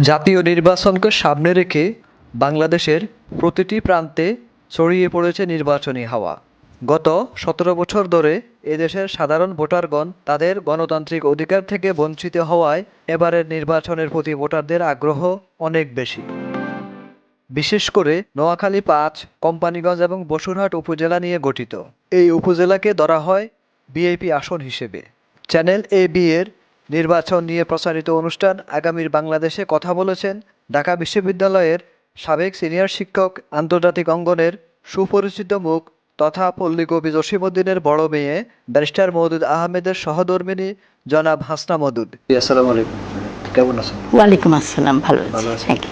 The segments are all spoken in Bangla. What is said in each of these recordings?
জাতীয় নির্বাচনকে সামনে রেখে বাংলাদেশের প্রতিটি প্রান্তে ছড়িয়ে পড়েছে নির্বাচনী হাওয়া। গত সতেরো বছর ধরে এদেশের সাধারণ ভোটারগণ তাদের গণতান্ত্রিক অধিকার থেকে বঞ্চিত হওয়ায় এবারের নির্বাচনের প্রতি ভোটারদের আগ্রহ অনেক বেশি। বিশেষ করে নোয়াখালী পাঁচ, কোম্পানিগঞ্জ এবং বসুরহাট উপজেলা নিয়ে গঠিত। এই উপজেলাকে ধরা হয় বিএপি আসন হিসেবে। চ্যানেল এ বি এর নির্বাচন নিয়ে প্রচারিত অনুষ্ঠান আগামীর বাংলাদেশে কথা বলেছেন ঢাকা বিশ্ববিদ্যালয়ের সাবেক সিনিয়র শিক্ষক আন্তর্জাতিক অঙ্গনের সুপরিচিত মুখ তথা পল্লী কবি জসিমুদ্দিনের বড় মেয়ে ব্যারিস্টার মওদুদ আহমেদের সহধর্মিনী জনাব হাসনা মদুদ আসসালামু আলাইকুম। কেমন আছেন? ওয়ালাইকুম আসসালাম ভালো ভালো আছি আছেন? থ্যাংক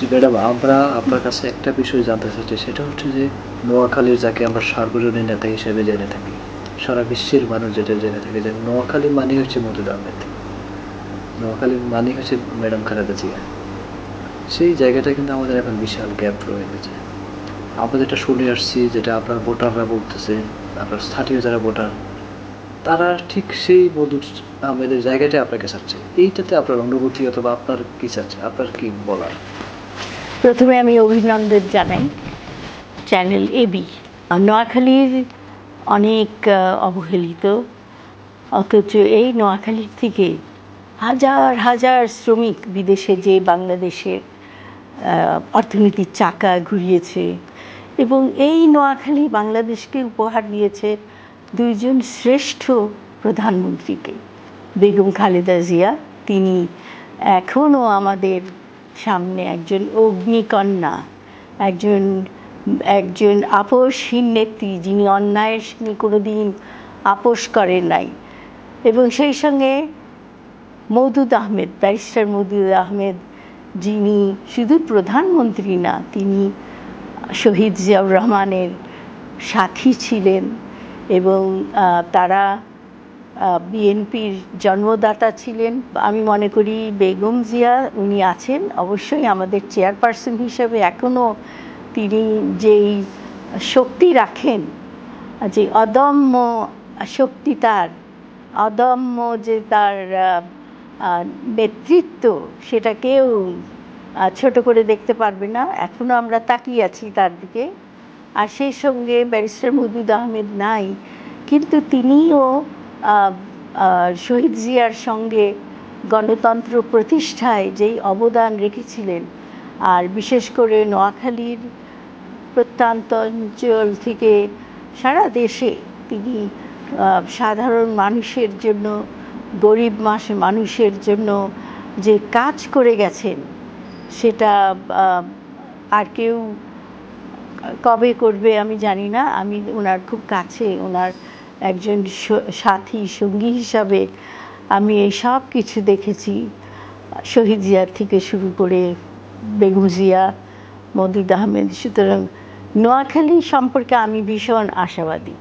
ইউ ম্যাডাম আমরা আপনার কাছে একটা বিষয় জানতে চাচ্ছি সেটা হচ্ছে যে নোয়াখালীর যাকে আমরা সার্বজনীন নেতা হিসেবে জেনে থাকি সারা বিশ্বের মানুষ যেটা জেনে থাকে যে নোয়াখালী মানে হচ্ছে মধুদ আহমেদ। নোয়াখালীর মানে হচ্ছে ম্যাডাম খালেদা জিয়া। সেই জায়গাটা কিন্তু আমাদের এখন বিশাল গ্যাপ রয়ে গেছে। আমরা যেটা শুনে আসছি, যেটা আপনার ভোটাররা বলতেছে, আপনার স্থানীয় যারা ভোটার, তারা ঠিক সেই মধুর আহমেদের জায়গাটাই আপনাকে চাচ্ছে। এইটাতে আপনার অনুভূতি অথবা আপনার কি চাচ্ছে? আপনার কি বলার? প্রথমে আমি অভিনন্দন জানাই চ্যানেল এবি নোয়াখালীর অনেক অবহেলিত। অথচ এই নোয়াখালীর থেকে হাজার হাজার শ্রমিক বিদেশে যে বাংলাদেশের অর্থনীতির চাকা ঘুরিয়েছে এবং এই নোয়াখালী বাংলাদেশকে উপহার দিয়েছে দুইজন শ্রেষ্ঠ প্রধানমন্ত্রীকে। বেগম খালেদা জিয়া, তিনি এখনও আমাদের সামনে একজন অগ্নিকন্যা, একজন একজন আপোষহীন নেত্রী যিনি অন্যায়ের সঙ্গে কোনো দিন আপোষ করেন নাই। এবং সেই সঙ্গে মৌদুদ আহমেদ, ব্যারিস্টার মৌদুদ আহমেদ যিনি শুধু প্রধানমন্ত্রী না, তিনি শহীদ জিয়াউর রহমানের সাথী ছিলেন এবং তারা বিএনপির জন্মদাতা ছিলেন। আমি মনে করি বেগম জিয়া উনি আছেন, অবশ্যই আমাদের চেয়ারপারসন হিসেবে এখনও তিনি যেই শক্তি রাখেন, যে অদম্য শক্তি তার, অদম্য যে তার নেতৃত্ব, সেটা কেউ ছোট করে দেখতে পারবে না। এখনও আমরা তাকিয়ে আছি তার দিকে। আর সেই সঙ্গে ব্যারিস্টার মদুদ আহমেদ নাই। কিন্তু তিনিও শহীদ জিয়ার সঙ্গে গণতন্ত্র প্রতিষ্ঠায় যেই অবদান রেখেছিলেন। আর বিশেষ করে নোয়াখালীর প্রত্যন্ত থেকে সারা দেশে তিনি সাধারণ মানুষের জন্য, গরিব মাস মানুষের জন্য যে কাজ করে গেছেন, সেটা আর কেউ কবে করবে আমি জানি না। আমি ওনার খুব কাছে ওনার একজন সাথী, সঙ্গী হিসাবে আমি এই সব কিছু দেখেছি। শহীদ জিয়ার থেকে শুরু করে বেগম জিয়া মদুদ আহমেদ, সুতরাং নোয়াখালী সম্পর্কে আমি ভীষণ আশাবাদী।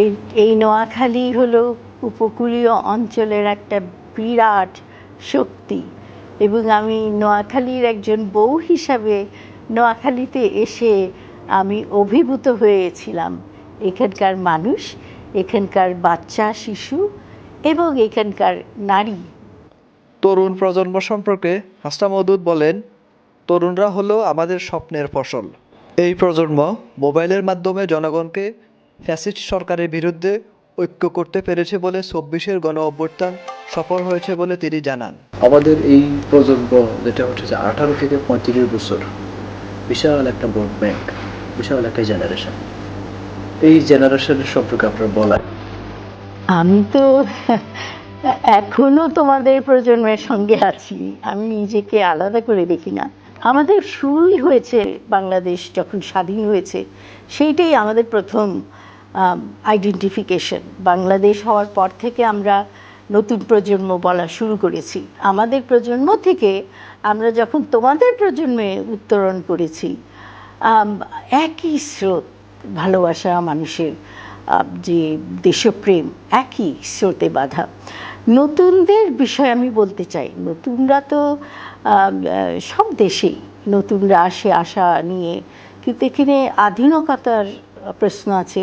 এই এই নোয়াখালী হলো উপকূলীয় অঞ্চলের একটা বিরাট শক্তি এবং আমি নোয়াখালীর একজন বউ হিসাবে নোয়াখালীতে এসে আমি অভিভূত হয়েছিলাম। এখানকার মানুষ, এখানকার বাচ্চা, শিশু এবং এখানকার নারী। তরুণ প্রজন্ম সম্পর্কে হাসনা মদুদ বলেন, তরুণরা হলো আমাদের স্বপ্নের ফসল। এই প্রজন্ম মোবাইলের মাধ্যমে জনগণকে ফ্যাসিস্ট সরকারের বিরুদ্ধে ঐক্য করতে পেরেছে বলে চব্বিশের গণ অভ্যুত্থান সফল হয়েছে বলে তিনি জানান। আমাদের এই প্রজন্ম যেটা হচ্ছে যে আঠারো থেকে পঁয়ত্রিশ বছর বিশাল একটা ভোট ব্যাংক বিশাল একটা জেনারেশন এই জেনারেশনের সম্পর্কে আপনার বলা আমি তো এখনও তোমাদের প্রজন্মের সঙ্গে আছি। আমি নিজেকে আলাদা করে দেখি না। আমাদের শুরুই হয়েছে বাংলাদেশ যখন স্বাধীন হয়েছে, সেইটাই আমাদের প্রথম আইডেন্টিফিকেশন বাংলাদেশ হওয়ার পর থেকে আমরা নতুন প্রজন্ম বলা শুরু করেছি। আমাদের প্রজন্ম থেকে আমরা যখন তোমাদের প্রজন্মে উত্তরণ করেছি একই স্রোত, ভালোবাসা মানুষের যে দেশপ্রেম, একই স্রোতে বাঁধা। নতুনদের বিষয়ে আমি বলতে চাই, নতুনরা তো সব দেশেই নতুনরা আসে আশা নিয়ে। কিন্তু এখানে আধুনিকতার প্রশ্ন আছে।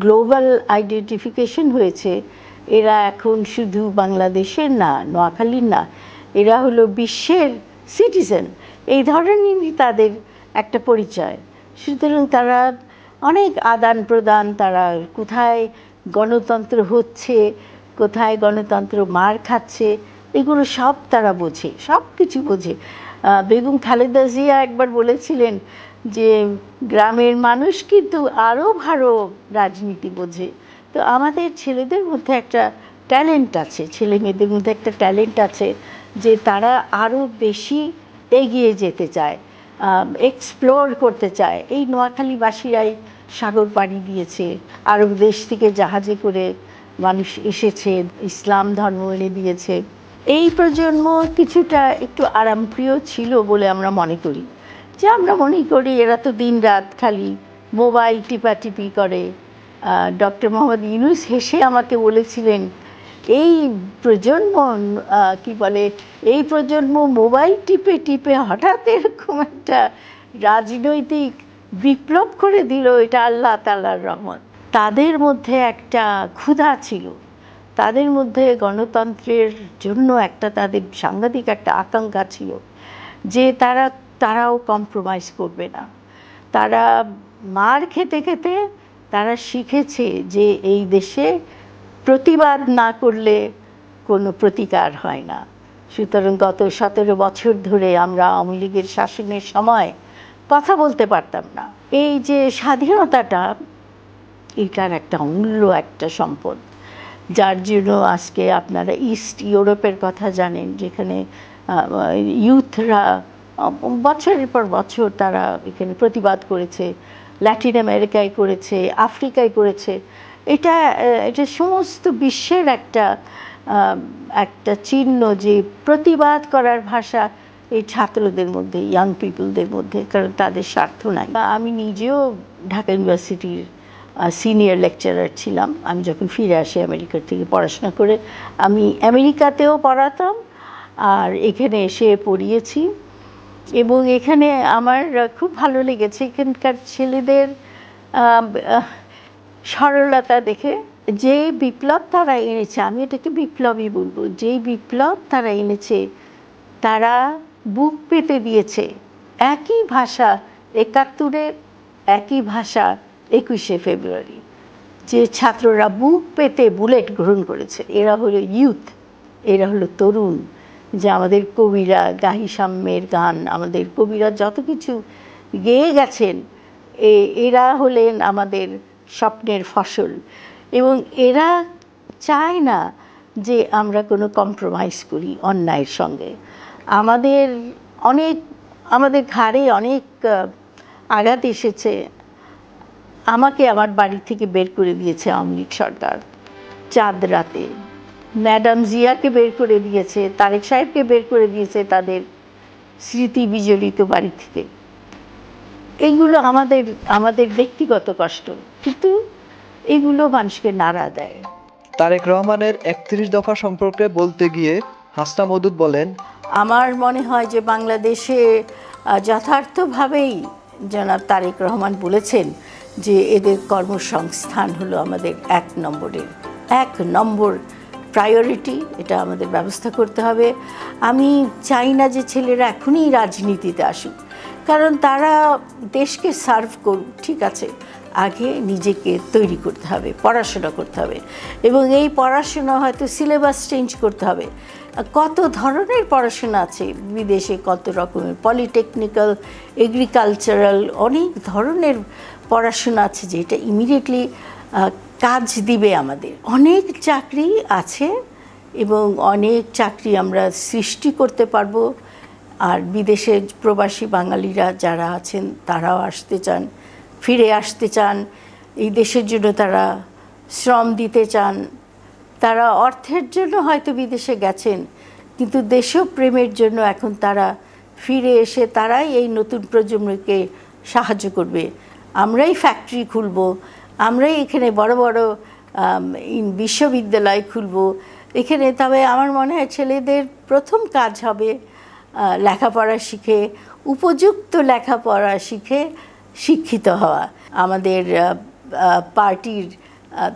গ্লোবাল আইডেন্টিফিকেশন হয়েছে। এরা এখন শুধু বাংলাদেশের না, নোয়াখালীর না, এরা হলো বিশ্বের সিটিজেন। এই ধরনেরই তাদের একটা পরিচয়। সুতরাং তারা অনেক আদান প্রদান, তারা কোথায় গণতন্ত্র হচ্ছে, কোথায় গণতন্ত্র মার খাচ্ছে এগুলো সব তারা বোঝে, সব কিছু বোঝে। বেগম খালেদা জিয়া একবার বলেছিলেন যে, গ্রামের মানুষ কিন্তু আরও ভালো রাজনীতি বোঝে। তো আমাদের ছেলেদের মধ্যে একটা ট্যালেন্ট আছে ছেলে মেয়েদের মধ্যে একটা ট্যালেন্ট আছে যে তারা আরও বেশি এগিয়ে যেতে চায় এক্সপ্লোর করতে চায়। এই নোয়াখালীবাসীরাই সাগর পাড়ি দিয়েছে আরব দেশ থেকে জাহাজে করে মানুষ এসেছে, ইসলাম ধর্ম এনে দিয়েছে। এই প্রজন্ম কিছুটা একটু আরামপ্রিয় ছিল বলে আমরা মনে করি। যে আমরা মনে করি এরা তো দিন রাত খালি মোবাইল টিপাটিপি করে। ডক্টর মোহাম্মদ ইউনুস হেসে আমাকে বলেছিলেন, এই প্রজন্ম কি বলে, এই প্রজন্ম মোবাইল টিপে টিপে হঠাৎ এরকম একটা রাজনৈতিক বিপ্লব করে দিল, এটা আল্লাহ তাল্লার রহমত। তাদের মধ্যে একটা ক্ষুধা ছিল। তাদের মধ্যে গণতন্ত্রের জন্য একটা তাদের সাংঘাতিক একটা আকাঙ্ক্ষা ছিল যে তারা, তারাও কম্প্রোমাইজ করবে না। তারা মার খেতে খেতে তারা শিখেছে যে এই দেশে প্রতিবাদ না করলে কোনো প্রতিকার হয় না। সুতরাং গত সতেরো বছর ধরে আমরা আওয়ামী লীগের শাসনের সময় কথা বলতে পারতাম না। এই যে স্বাধীনতাটা, এটার একটা অমূল্য একটা সম্পদ। যার জন্য আজকে আপনারা ইস্ট ইউরোপের কথা জানেন, যেখানে ইউথরা বছরের পর বছর তারা এখানে প্রতিবাদ করেছে ল্যাটিন আমেরিকায় করেছে আফ্রিকায় করেছে। এটা এটা সমস্ত বিশ্বের একটা একটা চিহ্ন যে প্রতিবাদ করার ভাষা এই ছাত্রদের মধ্যে ইয়াং পিপলদের মধ্যে, কারণ তাদের স্বার্থ নাই। আমি নিজেও ঢাকা ইউনিভার্সিটির সিনিয়র লেকচারার ছিলাম। আমি যখন ফিরে আসি আমেরিকার থেকে পড়াশোনা করে, আমি আমেরিকাতেও পড়াতাম আর এখানে এসে পড়িয়েছি। এবং এখানে আমার খুব ভালো লেগেছে এখানকার ছেলেদের সরলতা দেখে। যে বিপ্লব তারা এনেছে, আমি এটাকে বিপ্লবই বলব যেই বিপ্লব তারা এনেছে, তারা বুক পেতে দিয়েছে। একই ভাষা, একাত্তরের একই ভাষা একুশে ফেব্রুয়ারি, যে ছাত্ররা বুক পেতে বুলেট গ্রহণ করেছে, এরা হলো ইউথ এরা হলো তরুণ, যে আমাদের কবিরা, গাহি সাম্যের গান, আমাদের কবিরা যত কিছু গেয়ে গেছেন, এ- এরা হলেন আমাদের স্বপ্নের ফসল। এবং এরা চায় না যে আমরা কোনো কম্প্রোমাইজ করি অন্যায়ের সঙ্গে। আমাদের অনেক, আমাদের ঘাড়ে অনেক আঘাত এসেছে। আমাকে আমার বাড়ি থেকে বের করে দিয়েছে আওয়ামী লীগ সরকার চাঁদ রাতে। ম্যাডাম জিয়াকে বের করে দিয়েছে তারেক সাহেবকে বের করে দিয়েছে তাদের স্মৃতি বিজড়িত বাড়ি থেকে। এইগুলো আমাদের আমাদের ব্যক্তিগত কষ্ট কিন্তু এগুলো মানুষকে নাড়া দেয়। তারেক রহমানের একত্রিশ দফা সম্পর্কে বলতে গিয়ে হাসনা মদুদ বলেন আমার মনে হয় যে বাংলাদেশে যথার্থভাবেই জনাব তারেক রহমান বলেছেন যে এদের কর্মসংস্থান হলো আমাদের এক নম্বরের এক নম্বর প্রায়োরিটি এটা আমাদের ব্যবস্থা করতে হবে। আমি চাই না যে ছেলেরা এখনই রাজনীতিতে আসুক, কারণ তারা দেশকে সার্ভ করুক, ঠিক আছে? আগে নিজেকে তৈরি করতে হবে, পড়াশোনা করতে হবে এবং এই পড়াশোনা হয়তো সিলেবাস চেঞ্জ করতে হবে। কত ধরনের পড়াশোনা আছে? বিদেশে কত রকমের পলিটেকনিক্যাল এগ্রিকালচারাল অনেক ধরনের পড়াশোনা আছে যেটা ইমিডিয়েটলি কাজ দিবে আমাদের। অনেক চাকরি আছে এবং অনেক চাকরি আমরা সৃষ্টি করতে পারব। আর বিদেশে প্রবাসী বাঙালিরা যারা আছেন, তারাও আসতে চান, ফিরে আসতে চান। এই দেশের জন্য তারা শ্রম দিতে চান। তারা অর্থের জন্য হয়তো বিদেশে গেছেন, কিন্তু দেশপ্রেমের জন্য এখন তারা ফিরে এসে তারাই এই নতুন প্রজন্মকে সাহায্য করবে। আমরাই ফ্যাক্টরি খুলব, আমরাই এখানে বড় বড় বিশ্ববিদ্যালয় খুলব। এখানে তবে আমার মনে হয় ছেলেদের প্রথম কাজ হবে লেখাপড়া শিখে, উপযুক্ত লেখাপড়া শিখে শিক্ষিত হওয়া। আমাদের পার্টির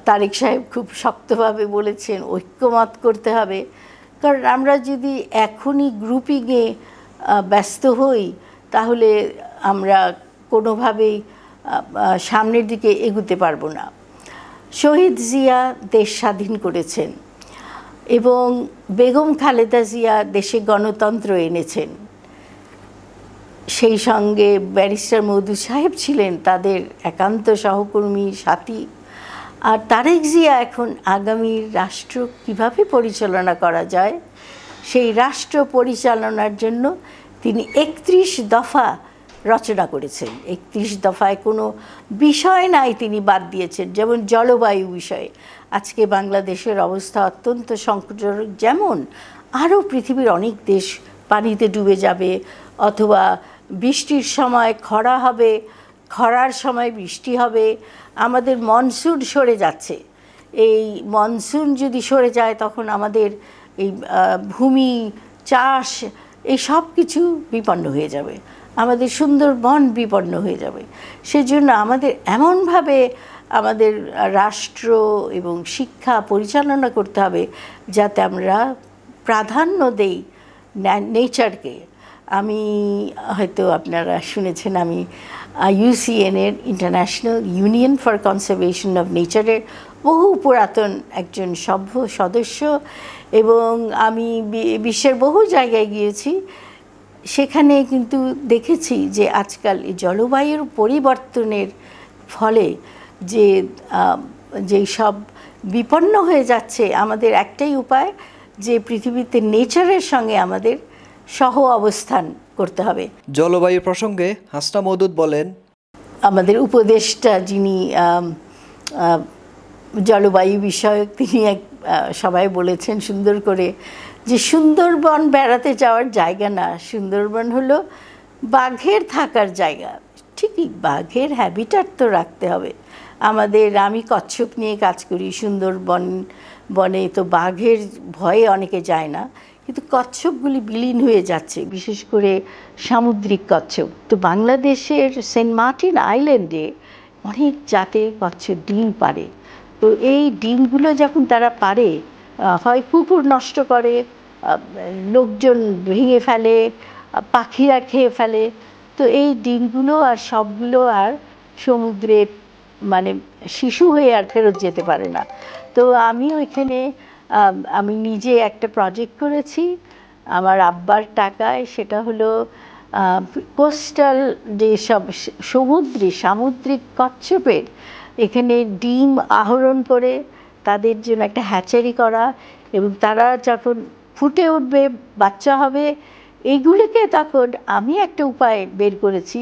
তারেক সাহেব খুব শক্তভাবে বলেছেন, ঐক্যমত করতে হবে। কারণ আমরা যদি এখনই গ্রুপিংয়ে ব্যস্ত হই, তাহলে আমরা কোনোভাবেই সামনের দিকে এগুতে পারব না। শহীদ জিয়া দেশ স্বাধীন করেছেন এবং বেগম খালেদা জিয়া দেশে গণতন্ত্র এনেছেন। সেই সঙ্গে ব্যারিস্টার মধু সাহেব ছিলেন তাদের একান্ত সহকর্মী, সাথী। আর তারেক জিয়া এখন আগামী রাষ্ট্র কীভাবে পরিচালনা করা যায়, সেই রাষ্ট্র পরিচালনার জন্য তিনি একত্রিশ দফা রচনা করেছেন। একত্রিশ দফায় কোনো বিষয় নাই তিনি বাদ দিয়েছেন, যেমন জলবায়ু বিষয়ে। আজকে বাংলাদেশের অবস্থা অত্যন্ত সংকটজনক, যেমন আরও পৃথিবীর অনেক দেশ পানিতে ডুবে যাবে অথবা বৃষ্টির সময় খরা হবে, খরার সময় বৃষ্টি হবে, আমাদের মনসুন সরে যাচ্ছে। এই মনসুন যদি সরে যায়, তখন আমাদের এই ভূমি, চাষ, এই সব কিছু বিপন্ন হয়ে যাবে। আমাদের সুন্দরবন বিপন্ন হয়ে যাবে। সেজন্য আমাদের এমনভাবে আমাদের রাষ্ট্র এবং শিক্ষা পরিচালনা করতে হবে, যাতে আমরা প্রাধান্য দেই নেচারকে। আমি হয়তো আপনারা শুনেছেন, আমি ইউসিএনের international union for conservation of নেচারের বহু পুরাতন একজন সভ্য সদস্য এবং আমি বিশ্বের বহু জায়গায় গিয়েছি। সেখানে কিন্তু দেখেছি যে আজকাল এই জলবায়ুর পরিবর্তনের ফলে যে যেই সব বিপন্ন হয়ে যাচ্ছে আমাদের একটাই উপায় যে পৃথিবীতে নেচারের সঙ্গে আমাদের সহ অবস্থান করতে হবে। জলবায়ু প্রসঙ্গে হাসনা মৌদুদ বলেন আমাদের উপদেষ্টা যিনি জলবায়ু বিষয়ক তিনি এক সবাই বলেছেন সুন্দর করে যে সুন্দরবন বেড়াতে যাওয়ার জায়গা না, সুন্দরবন হলো বাঘের থাকার জায়গা। ঠিকই, বাঘের হ্যাবিটাট তো রাখতে হবে। আমাদের, আমি কচ্ছপ নিয়ে কাজ করি, সুন্দরবন, বনে তো বাঘের ভয়ে অনেকে যায় না। কিন্তু কচ্ছপগুলি বিলীন হয়ে যাচ্ছে, বিশেষ করে সামুদ্রিক কচ্ছপ। তো বাংলাদেশের সেন্ট মার্টিন আইল্যান্ডে অনেক জাতের কচ্ছপ ডিম পারে তো এই ডিমগুলো যখন তারা পারে হয় পুকুর নষ্ট করে লোকজন ভেঙে ফেলে পাখিরা খেয়ে ফেলে। তো এই ডিমগুলো আর সবগুলো আর সমুদ্রে মানে শিশু হয়ে আর ফেরত যেতে পারে না। তো আমি ওইখানে আমি নিজে একটা প্রজেক্ট করেছি। আমার আব্বার টাকায় সেটা হলো কোস্টাল যেসব সমুদ্রে সামুদ্রিক কচ্ছপের এখানে ডিম আহরণ করে তাদের জন্য একটা হ্যাচারি করা এবং তারা যখন ফুটে উঠবে, বাচ্চা হবে এইগুলিকে তখন আমি একটা উপায় বের করেছি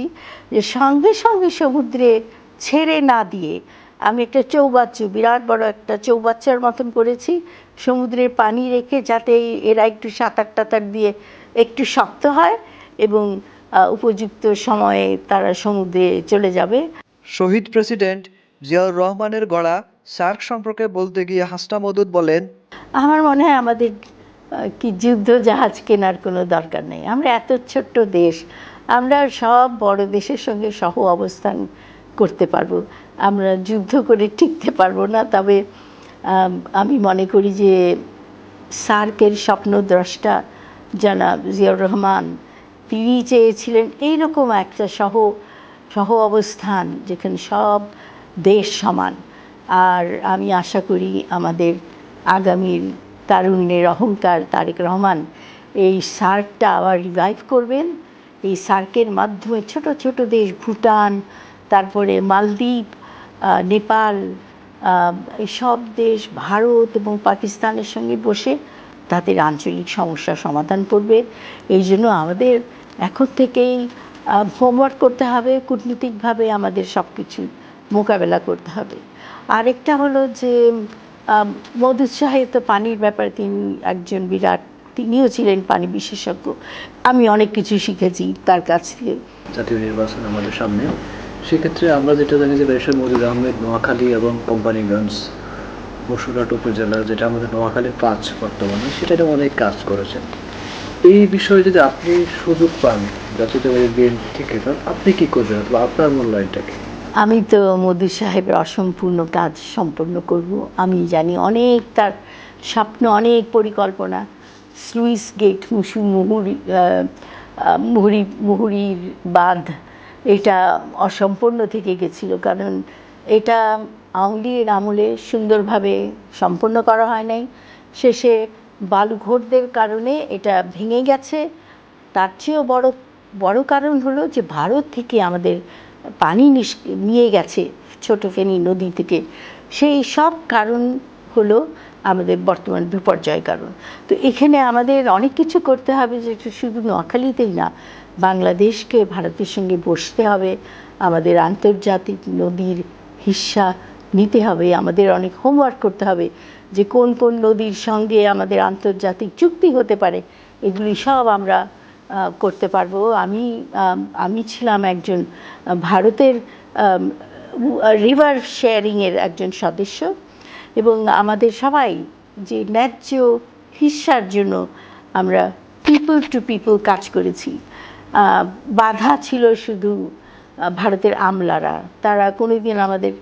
যে সঙ্গে সঙ্গে সমুদ্রে ছেড়ে না দিয়ে আমি একটা চৌবাচ্চু, বিরাট বড় একটা চৌবাচ্চার মতন করেছি, সমুদ্রের পানি রেখে যাতে এরা একটু সাঁতার টাতার দিয়ে একটু শক্ত হয় এবং উপযুক্ত সময়ে তারা সমুদ্রে চলে যাবে। শহীদ প্রেসিডেন্ট জিয়াউর রহমানের গড়া সার্ক সম্পর্কে বলতে গিয়ে হাসনা মৌদুদ বলেন, আমার মনে হয় আমাদের কি যুদ্ধ জাহাজ কেনার কোনো দরকার নেই। আমরা এত ছোট্ট দেশ, আমরা সব বড় দেশের সঙ্গে সহ অবস্থান করতে পারব। আমরা যুদ্ধ করে টিকতে পারব না। তবে আমি মনে করি যে সার্কের স্বপ্নদ্রষ্টা জনাব জিয়াউর রহমান, তিনি চেয়েছিলেন এইরকম একটা সহ সহ অবস্থান যেখানে সব দেশ সমান। আর আমি আশা করি আমাদের আগামীর তারুণ্যের অহংকার তারেক রহমান এই সার্কটা আবার রিভাইভ করবেন। এই সার্কের মাধ্যমে ছোট ছোট দেশ ভুটান, তারপরে মালদ্বীপ নেপাল এসব দেশ, ভারত এবং পাকিস্তানের সঙ্গে বসে তাদের আঞ্চলিক সমস্যার সমাধান করবে। এই জন্য আমাদের এখন থেকেই হোমওয়ার্ক করতে হবে, কূটনীতিকভাবে আমাদের সব কিছু মোকাবেলা করতে হবে। আরেকটা হলো যে আম, মধুর সাহেব তো পানির ব্যাপারে তিনি একজন বিরাট তিনিও ছিলেন পানি বিশেষজ্ঞ। আমি অনেক কিছু শিখেছি তার কাছ থেকে। জাতীয় নির্বাচন আমাদের সামনে। সেক্ষেত্রে আমরা যেটা জানি যে ব্যারিস্টার মজিদ আহমেদ নোয়াখালী এবং কোম্পানিগঞ্জ বসুরহাট উপজেলা যেটা আমাদের নোয়াখালীর পাঁচ বর্তমানে সেটা অনেক কাজ করেছেন। এই বিষয়ে যদি আপনি সুযোগ পান জাতীয়তাবাদী বিএনপি থেকে আপনি কি করবেন? অথবা আপনার মূল্যায়নটা কি? আমি তো মধু সাহেবের অসম্পূর্ণ কাজ সম্পন্ন করব। আমি জানি অনেক তার স্বপ্ন, অনেক পরিকল্পনা। স্লুইস গেট মুসু মুহুরি মুহুরি, মুহুরির বাঁধ, এটা অসম্পূর্ণ থেকে গেছিল। কারণ এটা লীগের আমলে সুন্দরভাবে সম্পন্ন করা হয় নাই। শেষে বালুঘোরদের কারণে এটা ভেঙে গেছে। তার চেয়েও বড় বড় কারণ হলো যে ভারত থেকে আমাদের পানি নিয়ে গেছে ছোট ফেনী নদী থেকে। সেই সব কারণ হলো আমাদের বর্তমান বিপর্যয় কারণ। তো এখানে আমাদের অনেক কিছু করতে হবে যে শুধু নোয়াখালীতেই না, বাংলাদেশকে ভারতের সঙ্গে বসতে হবে, আমাদের আন্তর্জাতিক নদীর হিস্সা নিতে হবে, আমাদের অনেক হোমওয়ার্ক করতে হবে যে কোন কোন নদীর সঙ্গে আমাদের আন্তর্জাতিক চুক্তি হতে পারে। এগুলি সব আমরা করতে পারব। আমি আমি ছিলাম একজন ভারতের রিভার শেয়ারিংয়ের একজন সদস্য এবং আমাদের সবাই যে ন্যায্য হিস্সার জন্য আমরা পিপল টু পিপল কাজ করেছি। বাধা ছিল শুধু ভারতের আমলারা। তারা কোনোদিন আমাদের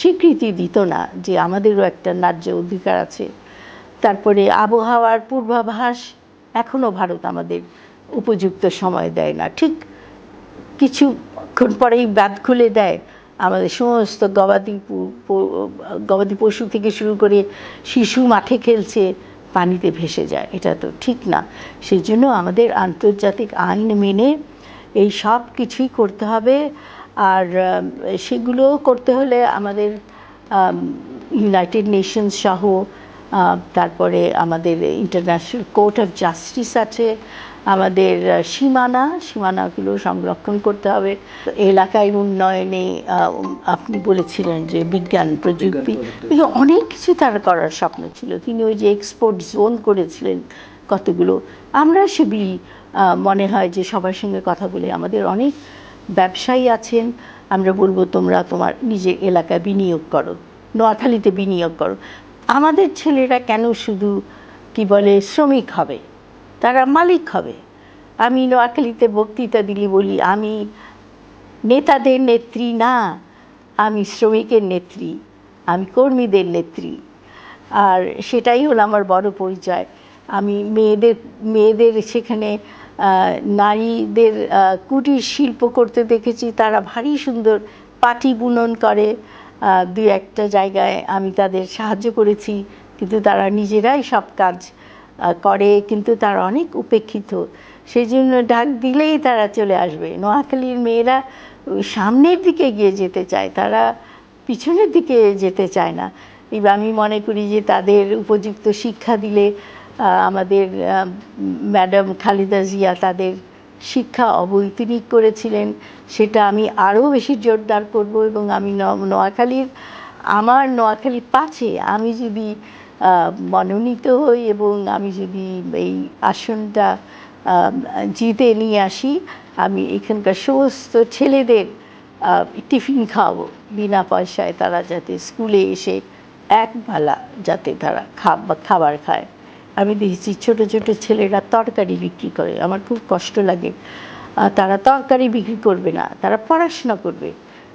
স্বীকৃতি দিত না যে আমাদেরও একটা ন্যায্য অধিকার আছে। তারপরে আবহাওয়ার পূর্বাভাস এখনও ভারত আমাদের উপযুক্ত সময় দেয় না। ঠিক কিছুক্ষণ পরেই বাদ খুলে দেয়। আমাদের সমস্ত গবাদি গবাদি পশু থেকে শুরু করে শিশু মাঠে খেলছে, পানিতে ভেসে যায়। এটা তো ঠিক না। সেই জন্য আমাদের আন্তর্জাতিক আইন মেনে এই সব কিছুই করতে হবে। আর সেগুলো করতে হলে আমাদের ইউনাইটেড নেশনস সহ তারপরে আমাদের ইন্টারন্যাশনাল কোর্ট অফ জাস্টিস আছে। আমাদের সীমানা সীমানাগুলো সংরক্ষণ করতে হবে। এলাকায় উন্নয়নে আপনি বলেছিলেন যে বিজ্ঞান প্রযুক্তি। অনেক কিছু তার করার স্বপ্ন ছিল। তিনি ওই যে এক্সপোর্ট জোন করেছিলেন কতগুলো। আমরা সেগুলি মনে হয় যে সবার সঙ্গে কথা বলে আমাদের অনেক ব্যবসায়ী আছেন। আমরা বলব তোমরা তোমার নিজের এলাকায় বিনিয়োগ করো নোয়াখালীতে বিনিয়োগ করো। আমাদের ছেলেরা কেন শুধু কি বলে শ্রমিক হবে? তারা মালিক হবে। আমি নোয়াখালীতে বক্তৃতা দিলি বলি, আমি নেতাদের নেত্রী না, আমি শ্রমিকের নেত্রী, আমি কর্মীদের নেত্রী। আর সেটাই হলো আমার বড় পরিচয়। আমি মেয়েদের মেয়েদের সেখানে নারীদের কুটির শিল্প করতে দেখেছি, তারা ভারী সুন্দর পাটি বুনন করে। দু একটা জায়গায় আমি তাদের সাহায্য করেছি, কিন্তু তারা নিজেরাই সব কাজ করে, কিন্তু তার অনেক উপেক্ষিত। সেই জন্য ডাক দিলেই তারা চলে আসবে। নোয়াখালীর মেয়েরা সামনের দিকে গিয়ে যেতে চায়, তারা পিছনের দিকে যেতে চায় না। এবার আমি মনে করি যে তাদের উপযুক্ত শিক্ষা দিলে আমাদের ম্যাডাম খালিদা জিয়া তাদের শিক্ষা অবৈতনিক করেছিলেন। সেটা আমি আরও বেশি জোরদার করব এবং আমি নোয়াখালীর, আমার নোয়াখালী পাচ্ছে আমি যদি মনোনীত হই এবং আমি যদি এই আসনটা জিতে নিয়ে আসি, আমি এখানকার সমস্ত ছেলেদের টিফিন খাওয়াবো। বিনা পয়সায় তারা যাতে স্কুলে এসে এক বেলা যাতে তারা খাব- খাবার খায়। আমি দেখেছি ছোট ছোট ছেলেরা তরকারি বিক্রি করে। আমার খুব কষ্ট লাগে। তারা তরকারি বিক্রি করবে না, তারা পড়াশোনা করবে।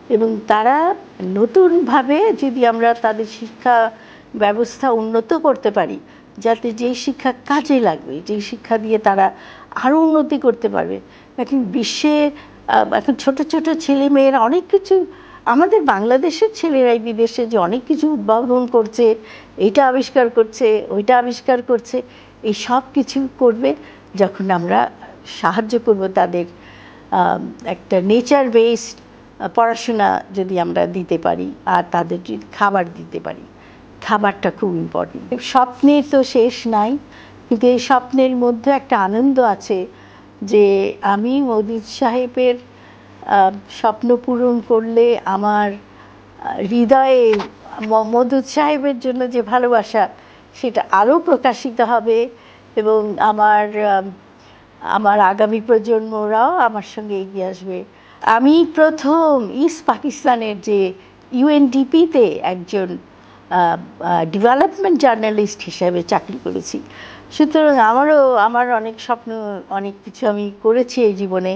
এবং তারা নতুনভাবে যদি আমরা তাদের শিক্ষা ব্যবস্থা উন্নত করতে পারি, যাতে যেই শিক্ষা কাজে লাগবে, যেই শিক্ষা দিয়ে তারা আরও উন্নতি করতে পারবে। এখন বিশ্বে এখন ছোট ছোট ছেলে মেয়েরা অনেক কিছু, আমাদের বাংলাদেশের ছেলেরাই বিদেশে যে অনেক কিছু উদ্ভাবন করছে, এটা আবিষ্কার করছে, ওইটা আবিষ্কার করছে, এই সব কিছু করবে যখন আমরা সাহায্য করব তাদের একটা নেচার বেসড পড়াশোনা যদি আমরা দিতে পারি, আর তাদের খাবার দিতে পারি। খাবারটা খুব ইম্পর্টেন্ট স্বপ্নের তো শেষ নাই, কিন্তু এই স্বপ্নের মধ্যে একটা আনন্দ আছে যে আমি মোদি সাহেবের স্বপ্ন পূরণ করলে আমার হৃদয়ে ম- মধুর সাহেবের জন্য যে ভালোবাসা সেটা আরও প্রকাশিত হবে এবং আমার আমার আগামী প্রজন্মরাও আমার সঙ্গে এগিয়ে আসবে। আমি প্রথম ইস্ট পাকিস্তানের যে ইউএনডিপিতে একজন ডেভেলপমেন্ট জার্নালিস্ট হিসেবে চাকরি করেছি। সুতরাং আমারও, আমার অনেক স্বপ্ন, অনেক কিছু আমি করেছি এই জীবনে।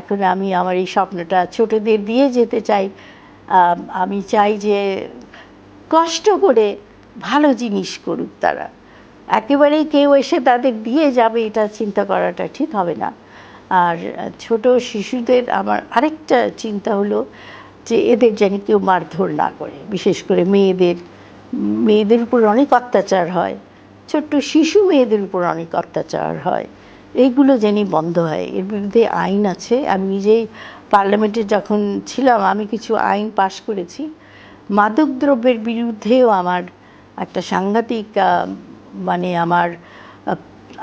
এখন আমি আমার এই স্বপ্নটা ছোটদের দিয়ে যেতে চাই। আমি চাই যে কষ্ট করে ভালো জিনিস করুক তারা। একেবারেই কেউ এসে তাদের দিয়ে যাবে, এটা চিন্তা করাটা ঠিক হবে না। আর ছোট শিশুদের আমার আরেকটা চিন্তা হলো যে এদের যেন কেউ মারধর না করে, বিশেষ করে মেয়েদের। মেয়েদের উপর অনেক অত্যাচার হয়, ছোট্ট শিশু মেয়েদের উপর অনেক অত্যাচার হয়। এইগুলো যেন বন্ধ হয়। এর বিরুদ্ধে আইন আছে। আমি নিজেই পার্লামেন্টে যখন ছিলাম, আমি কিছু আইন পাশ করেছি। মাদকদ্রব্যের বিরুদ্ধেও আমার একটা সাংঘাতিক মানে আমার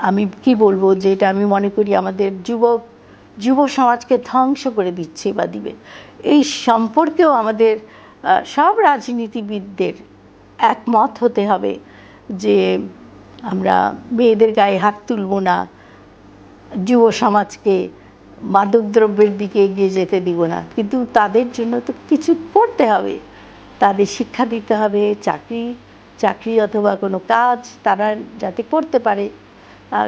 আমি কি বলব, যেটা আমি মনে করি আমাদের যুবক যুব সমাজকে ধ্বংস করে দিচ্ছে বা দিবে। এই সম্পর্কেও আমাদের সব রাজনীতিবিদদের একমত হতে হবে যে আমরা মেয়েদের গায়ে হাত তুলব না, যুব সমাজকে মাদকদ্রব্যের দিকে এগিয়ে যেতে দিব না। কিন্তু তাদের জন্য তো কিছু করতে হবে। তাদের শিক্ষা দিতে হবে, চাকরি চাকরি অথবা কোনো কাজ তারা যাতে করতে পারে।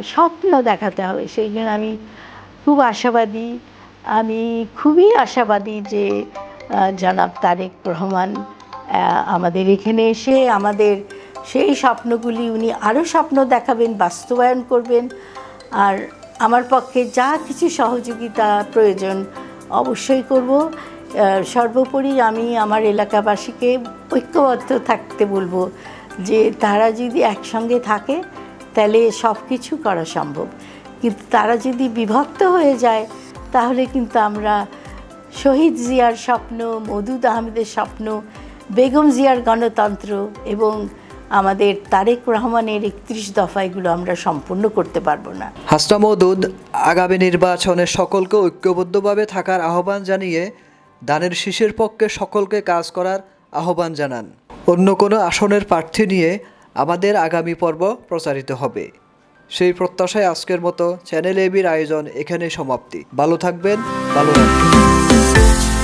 স্বপ্ন দেখাতে হবে। সেই জন্য আমি খুব আশাবাদী, আমি খুবই আশাবাদী যে জনাব তারেক রহমান আমাদের এখানে এসে আমাদের সেই স্বপ্নগুলি উনি আরও স্বপ্ন দেখাবেন, বাস্তবায়ন করবেন। আর আমার পক্ষে যা কিছু সহযোগিতা প্রয়োজন অবশ্যই করব। সর্বোপরি আমি আমার এলাকাবাসীকে ঐক্যবদ্ধ থাকতে বলব যে তারা যদি একসঙ্গে থাকে, তাহলে সব কিছু করা সম্ভব। কিন্তু তারা যদি বিভক্ত হয়ে যায়, তাহলে কিন্তু আমরা শহীদ জিয়ার স্বপ্ন, মদুদ আহমেদের স্বপ্ন বেগম জিয়ার গণতন্ত্র এবং আমাদের তারেক রহমানের একত্রিশ দফা এগুলো আমরা সম্পূর্ণ করতে পারব না। হাসনা মওদুদ আগামী নির্বাচনে সকলকে ঐক্যবদ্ধভাবে থাকার আহ্বান জানিয়ে দানের শীষের পক্ষে সকলকে কাজ করার আহ্বান জানান। অন্য কোনো আসনের প্রার্থী নিয়ে আমাদের আগামী পর্ব প্রচারিত হবে। সেই প্রত্যাশায় আজকের মতো চ্যানেল এবির আয়োজন এখানেই সমাপ্তি। ভালো থাকবেন, ভালো রাখবেন।